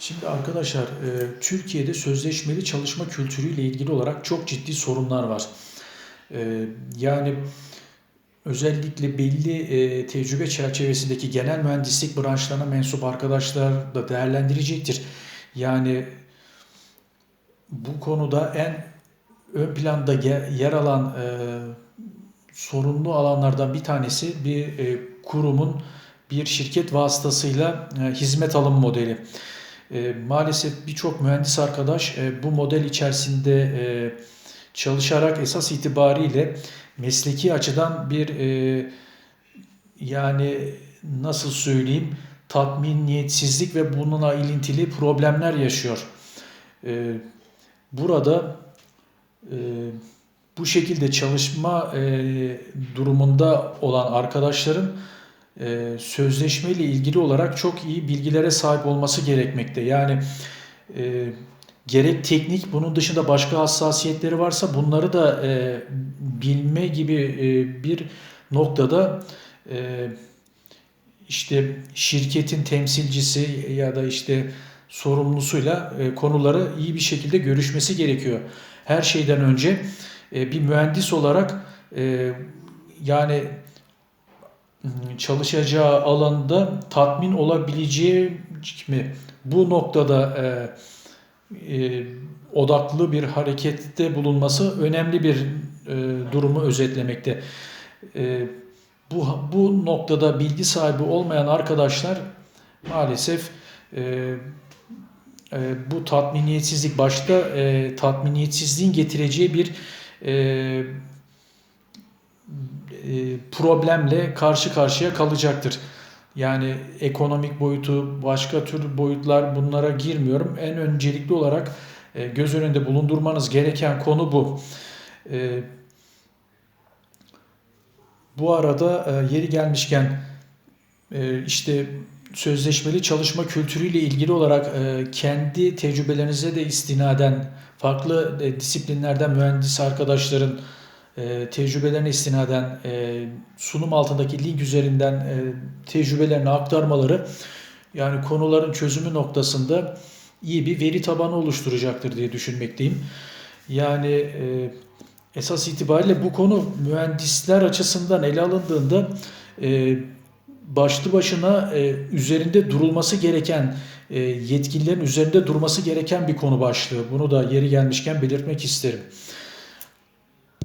Şimdi arkadaşlar, e, Türkiye'de sözleşmeli çalışma kültürüyle ilgili olarak çok ciddi sorunlar var. E, yani özellikle belli e, tecrübe çerçevesindeki genel mühendislik branşlarına mensup arkadaşlar da değerlendirecektir. Yani bu konuda en ön planda yer alan sorunlu alanlardan bir tanesi bir kurumun bir şirket vasıtasıyla hizmet alım modeli. E, maalesef birçok mühendis arkadaş e, bu model içerisinde e, çalışarak esas itibariyle mesleki açıdan bir yani nasıl söyleyeyim tatminiyetsizlik ve bununla ilintili problemler yaşıyor. Burada bu şekilde çalışma durumunda olan arkadaşların e, sözleşme ile ilgili olarak çok iyi bilgilere sahip olması gerekmekte. Yani e, gerek teknik bunun dışında başka hassasiyetleri varsa bunları da e, bilme gibi e, bir noktada e, işte şirketin temsilcisi ya da işte sorumlusuyla e, konuları iyi bir şekilde görüşmesi gerekiyor. Her şeyden önce e, bir mühendis olarak e, yani çalışacağı alanda tatmin olabileceği mi? Bu noktada e, e, odaklı bir harekette bulunması önemli bir e, durumu özetlemekte. E, bu, bu noktada bilgi sahibi olmayan arkadaşlar maalesef e, e, bu tatminiyetsizlik başta e, tatminiyetsizliğin getireceği bir e, problemle karşı karşıya kalacaktır. Yani ekonomik boyutu, başka tür boyutlar bunlara girmiyorum. En öncelikli olarak e, göz önünde bulundurmanız gereken konu bu. E, bu arada yeri gelmişken işte sözleşmeli çalışma kültürüyle ilgili olarak kendi tecrübelerinize de istinaden farklı disiplinlerden mühendis arkadaşların e, tecrübelerine istinaden e, sunum altındaki link üzerinden e, tecrübelerini aktarmaları yani konuların çözümü noktasında iyi bir veri tabanı oluşturacaktır diye düşünmekteyim. Yani e, esas itibariyle bu konu mühendisler açısından ele alındığında başlı başına üzerinde durulması gereken yetkililerin üzerinde durması gereken bir konu başlığı. Bunu da yeri gelmişken belirtmek isterim.